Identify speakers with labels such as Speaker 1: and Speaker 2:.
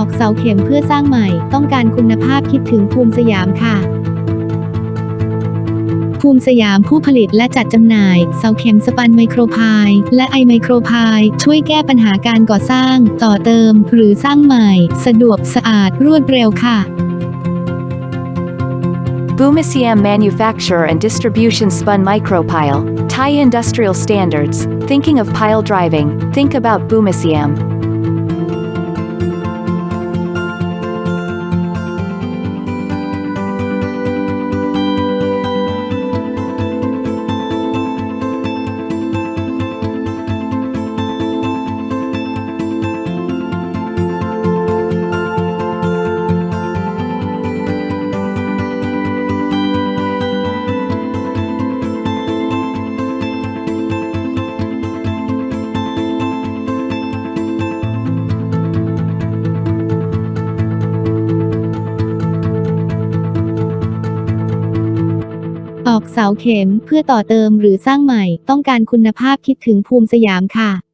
Speaker 1: อกเสาเข็มเพื่อสร้างใหม่ ต้องการคุณภาพคิดถึงภูมิสยามค่ะ ภูมิสยามผู้ผลิตและจัดจำหน่าย เสาเข็มสปันไมโครพายและไอไมโครพายช่วยแก้ปัญหาการก่อสร้าง ต่อเติม หรือสร้างใหม่ สะดวกสะอาดรวดเร็วค่ะ
Speaker 2: Boomisiam manufacture and Distribution Spun Micropile. Thai Industrial Standards. Thinking of pile driving, think about Boomisiam.
Speaker 1: ตอกเสาเข็มเพื่อต่อเติมหรือสร้างใหม่ ต้องการคุณภาพคิดถึงภูมิสยามค่ะ